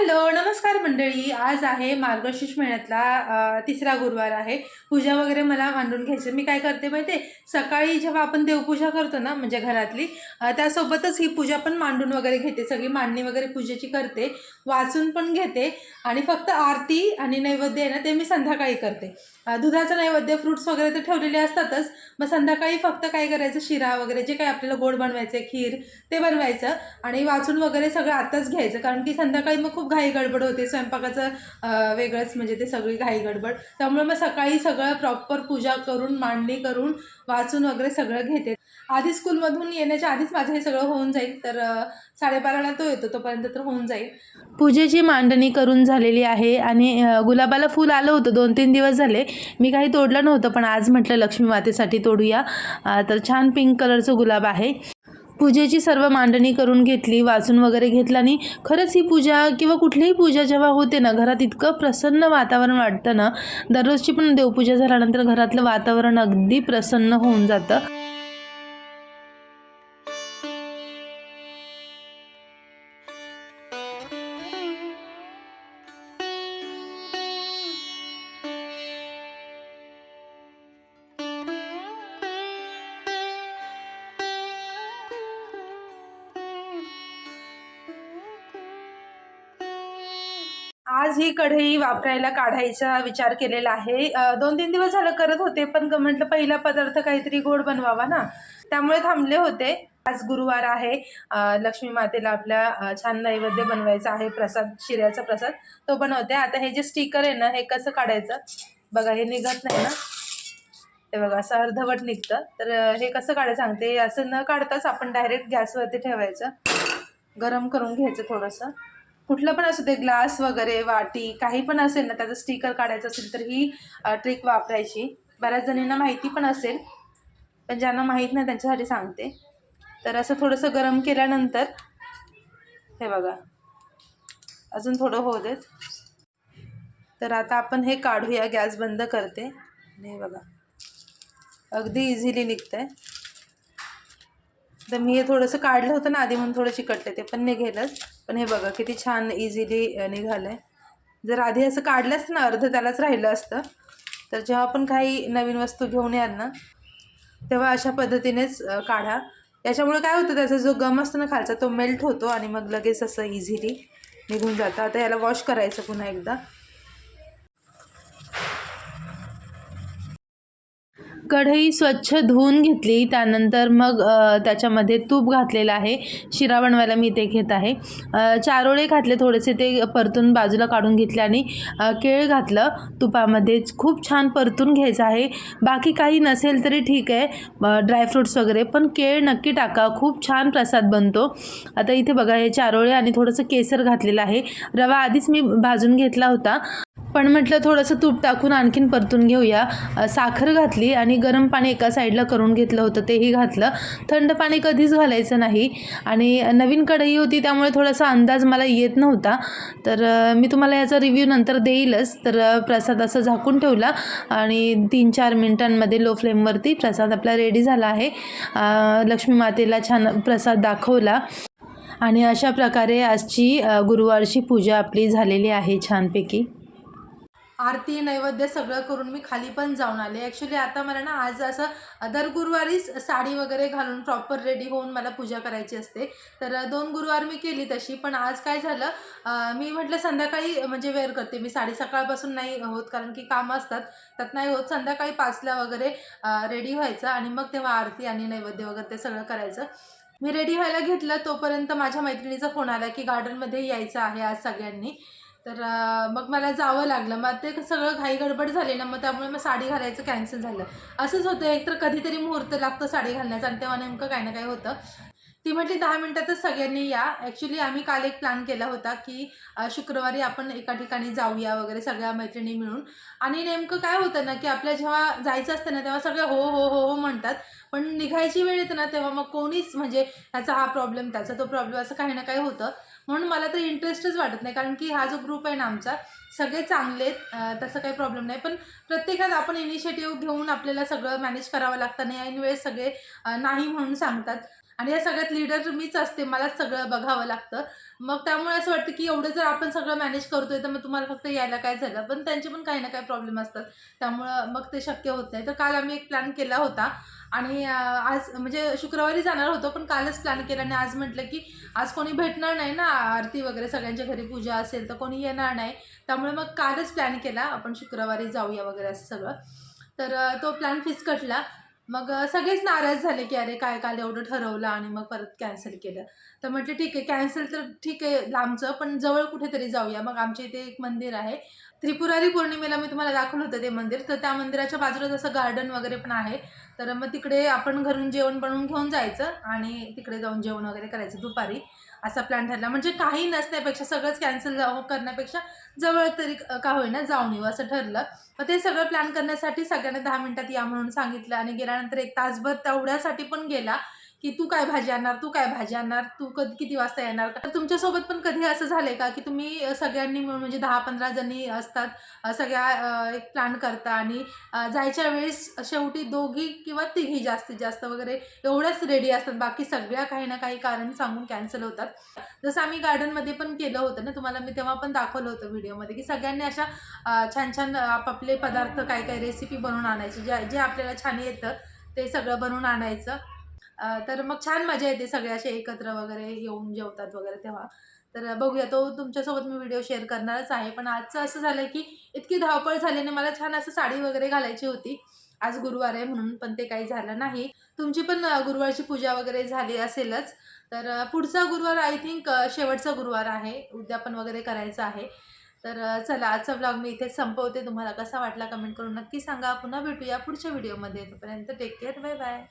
Hello नमस्कार मंडळी. आज आहे मार्गशीर्ष महिन्यातला तिसरा गुरुवार आहे. पूजा वगैरे मला मांडून घ्यायची. मी काय करते माहिती आहे सकाळी जेव्हा आपण देवपूजा करतो ना म्हणजे घरातली त्यासोबतच ही पूजा पण मांडून वगैरे घेते. सगळी मांडणी वगैरे पूजेची करते. वाचून पण घेते. आणि फक्त आरती आणि नैवेद्य आहे ना ते मी संध्याकाळी करते. दुधाचं नैवेद्य फ्रुट्स वगैरे तर ठेवलेले असतातच. मग संध्याकाळी फक्त काय करायचं? शिरा वगैरे जे काही आपल्याला गोड बनवायचं आहे खीर ते बनवायचं. आणि वाचून वगैरे सगळं आत्ताच घ्यायचं. कारण की संध्याकाळी मग खूप घाई गडबड होते स्वयंपाकाचं वेगळंच म्हणजे ते सगळी घाई गडबड. त्यामुळे मग सकाळी सगळं प्रॉपर पूजा करून मांडणी करून वाचून वगैरे सगळं घेते. आधी स्कूलमधून येण्याच्या आधीच माझं हे सगळं होऊन जाईल तर साडेबाराला तो येतो तोपर्यंत तर होऊन जाईल. पूजेची मांडणी करून झालेली आहे आणि गुलाबाला फूल आलं होतं दोन तीन दिवस झाले. मी काही तोडलं नव्हतं पण आज म्हटलं लक्ष्मी मातेसाठी तोडूया. तर छान पिंक कलरचं गुलाब आहे. पूजेची सर्व मांडणी करून घेतली वाचून वगैरे घेतलं आणि खरंच ही पूजा किंवा कुठलीही पूजा जेव्हा होते ना घरात इतकं प्रसन्न वातावरण वाटतं ना दररोजची पण देवपूजा झाल्यानंतर घरातलं वातावरण अगदी प्रसन्न होऊन जातं. आज ही कढई वापरायला काढायचा विचार केलेला आहे. दोन तीन दिवस झालं करत होते पण म्हटलं पहिला पदार्थ काहीतरी गोड बनवावा ना. त्यामुळे थांबले होते. आज गुरुवार आहे. लक्ष्मी मातेला आपल्या छान नैवेद्य बनवायचा आहे प्रसाद शिऱ्याचा प्रसाद तो बनवते. आता हे जे स्टिकर आहे ना हे कसं काढायचं? बघा हे निघत नाही ना. ते बघा असं अर्धवट निघतं. तर हे कसं काढायचं सांगते. असं न काढताच आपण डायरेक्ट गॅसवरती ठेवायचं. गरम करून घ्यायचं थोडंसं. कुठलं पण असू दे ग्लास वगैरे वाटी काही पण असेल ना त्याचं स्टिकर काढायचं असेल तर ही ट्रिक वापरायची. बऱ्याच जणींना माहिती पण असेल पण ज्यांना माहीत नाही त्यांच्यासाठी सांगते. तर असं थोडंसं गरम केल्यानंतर हे बघा अजून थोडं होऊ देत. तर आता आपण हे काढूया गॅस बंद करते. आणि हे बघा अगदी इझिली निघतं आहे तर मी हे थोडंसं काढलं होतं ना आधी म्हणून थोडं चिकटलं ते पण निघेलच. पण हे बघा किती छान इझिली निघालं आहे जर आधी असं काढलं असतं ना अर्ध त्यालाच राहिलं असतं. तर जेव्हा आपण काही नवीन वस्तू घेऊन याल ना तेव्हा अशा पद्धतीनेच काढा. याच्यामुळे काय होतं त्याचा जो गम असतो ना खालचा तो मेल्ट होतो आणि मग लगेच असं इझिली निघून जातं. आता याला वॉश करायचं पुन्हा एकदा. कढई स्वच्छ धुवून घेतली त्यानंतर मग त्याच्यामध्ये तूप घातलेलं आहे शिरा बनवायला मी ते घेत आहे. चारोळे घातले थोडेसे ते परतून बाजूला काढून घेतले आणि केळ घातलं तुपामध्ये. खूप छान परतून घ्यायचं आहे. बाकी काही नसेल तरी ठीक आहे ड्रायफ्रूट्स वगैरे पण केळ नक्की टाका. खूप छान प्रसाद बनतो. आता इथे बघा हे चारोळे आणि थोडंसं केसर घातलेलं आहे. रवा आधीच मी भाजून घेतला होता. पण म्हटलं थोडंसं तूप टाकून आणखीन परतून घेऊया. साखर घातली आणि गरम पाणी एका साईडला करून घेतलं होतं तेही घातलं. थंड पाणी कधीच घालायचं नाही. आणि नवीन कढई होती त्यामुळे थोडासा अंदाज मला येत नव्हता. तर मी तुम्हाला याचा रिव्ह्यू नंतर देईलच. तर प्रसाद असं झाकून ठेवला आणि तीन चार मिनटांमध्ये लो फ्लेमवरती प्रसाद आपला रेडी झाला आहे. लक्ष्मी मातेला छान प्रसाद दाखवला. आणि अशा प्रकारे आजची गुरुवारची पूजा आपली झालेली आहे छानपैकी. आरती नैवेद्य सगळं करून मी खाली पण जाऊन आले. ॲक्च्युली आता मला ना आज असं दर गुरुवारीच साडी वगैरे घालून प्रॉपर रेडी होऊन मला पूजा करायची असते. तर दोन गुरुवार मी केली तशी पण आज काय झालं मी म्हटलं संध्याकाळी म्हणजे वेअर करते. मी साडी सकाळपासून नाही होत कारण की कामं असतात. त्यात नाही होत. संध्याकाळी पाचला वगैरे रेडी व्हायचं आणि मग तेव्हा आरती आणि नैवेद्य वगैरे ते सगळं करायचं. मी रेडी व्हायला घेतलं तोपर्यंत माझ्या मैत्रिणीचा फोन आला की गार्डनमध्ये यायचं आहे आज सगळ्यांनी. तर मग मला जावं लागलं. मग ते सगळं घाई गडबड झाली ना मग त्यामुळे मग साडी घालायचं कॅन्सल झालं. असंच होतं एकतर कधीतरी मुहूर्त लागतो साडी घालण्याचा आणि तेव्हा नेमकं काही ना काही होतं. ती म्हटली दहा मिनटातच सगळ्यांनी या. ॲक्च्युली आम्ही काल एक प्लॅन केला होता की शुक्रवारी आपण एका ठिकाणी जाऊया वगैरे सगळ्या मैत्रिणी मिळून. आणि नेमकं काय होतं ना की आपल्या जेव्हा जायचं असतं ना तेव्हा सगळे हो हो हो हो म्हणतात. पण निघायची वेळ येते ना तेव्हा मग कोणीच म्हणजे ह्याचा हा प्रॉब्लेम त्याचा तो प्रॉब्लेम असं काही ना काही होतं. म्हणून मला तर इंटरेस्टच वाटत नाही. कारण की हा जो ग्रुप आहे ना आमचा सगळे चांगले आहेत तसं काही प्रॉब्लेम नाही. पण प्रत्येकात आपण इनिशिएटिव्ह घेऊन आपल्याला सगळं मॅनेज करावं लागतं. आणि ऐन वेळेस सगळे नाही म्हणून सांगतात. आणि या सगळ्यात लीडर मीच असते. मलाच सगळं बघावं लागतं. मग त्यामुळे असं वाटतं की एवढं जर आपण सगळं मॅनेज करतोय तर मग तुम्हाला फक्त यायला काय झालं? पण त्यांचे पण काही ना काही प्रॉब्लेम असतात. त्यामुळं मग ते शक्य होत नाही. तर काल आम्ही एक प्लॅन केला होता. आणि आज म्हणजे शुक्रवारी जाणार होतो पण कालच प्लॅन केला आणि आज म्हटलं की आज कोणी भेटणार नाही ना आरती वगैरे सगळ्यांच्या घरी पूजा असेल तर कोणी येणार नाही. त्यामुळे मग कालच प्लॅन केला. आपण शुक्रवारी जाऊया वगैरे असं सगळं. तर तो प्लॅन फिसकटला मग सगळेच नाराज झाले की अरे काय काल एवढं ठरवलं आणि मग परत कॅन्सल केलं. तर म्हटलं ठीक आहे कॅन्सल तर ठीक आहे लांबचं पण जवळ कुठेतरी जाऊया. मग आमच्या इथे एक मंदिर आहे. त्रिपुरारी पौर्णिमेला मी तुम्हाला दाखवलं होतं ते मंदिर. तर त्या मंदिराच्या बाजूला जसं गार्डन वगैरे पण आहे. तर मग तिकडे आपण घरून जेवण बनवून घेऊन जायचं आणि तिकडे जाऊन जेवण वगैरे करायचं दुपारी. असा प्लॅन ठरला. म्हणजे काही नसण्यापेक्षा सगळंच कॅन्सल जाऊ करण्यापेक्षा जवळ तरी का होईना जाऊन येऊ असं ठरलं. मग ते सगळं प्लॅन करण्यासाठी सगळ्यांना दहा मिनिटात या म्हणून सांगितलं आणि गेल्यानंतर एक तासभर तेवढ्यासाठी पण गेला. की तू काय भाजी आणणार तू काय भाजी आणणार तू कधी किती वाजता येणार? तर तुमच्यासोबत पण कधी असं झालंय का की तुम्ही सगळ्यांनी मिळून म्हणजे दहा पंधरा जणी असतात सगळ्या एक प्लॅन करता आणि जायच्या वेळेस शेवटी दोघी किंवा तिघी जास्तीत जास्त वगैरे एवढ्याच रेडी असतात. बाकी सगळ्या काही ना काही कारण सांगून कॅन्सल होतात. जसं आम्ही गार्डनमध्ये पण केलं होतं ना तुम्हाला मी तेव्हा पण दाखवलं होतं व्हिडिओमध्ये की सगळ्यांनी अशा छान छान आपापले पदार्थ काय काय रेसिपी बनवून आणायची. जे जे आपल्याला छान येतं ते सगळं बनवून आणायचं. तर मग छान मजा येते सगळे असे एकत्र वगैरे येऊन जेवतात वगैरे तेव्हा. तर बघूया तो तुमच्यासोबत मी व्हिडिओ शेअर करणारच आहे. पण आजचं असं झालं की इतकी धावपळ झाल्याने मला छान असं साडी वगैरे घालायची होती. आज गुरुवार आहे म्हणून पण ते काही झालं नाही. तुमची पण गुरुवारची पूजा वगैरे झाली असेलच. तर पुढचा गुरुवार आय थिंक शेवटचा गुरुवार आहे. उद्यापन वगैरे करायचं आहे. तर चला आजचा ब्लॉग मी इथे संपवते. तुम्हाला कसा वाटला कमेंट करून नक्की सांगा. पुन्हा भेटूया पुढच्या व्हिडिओमध्ये तोपर्यंत टेक केअर बाय बाय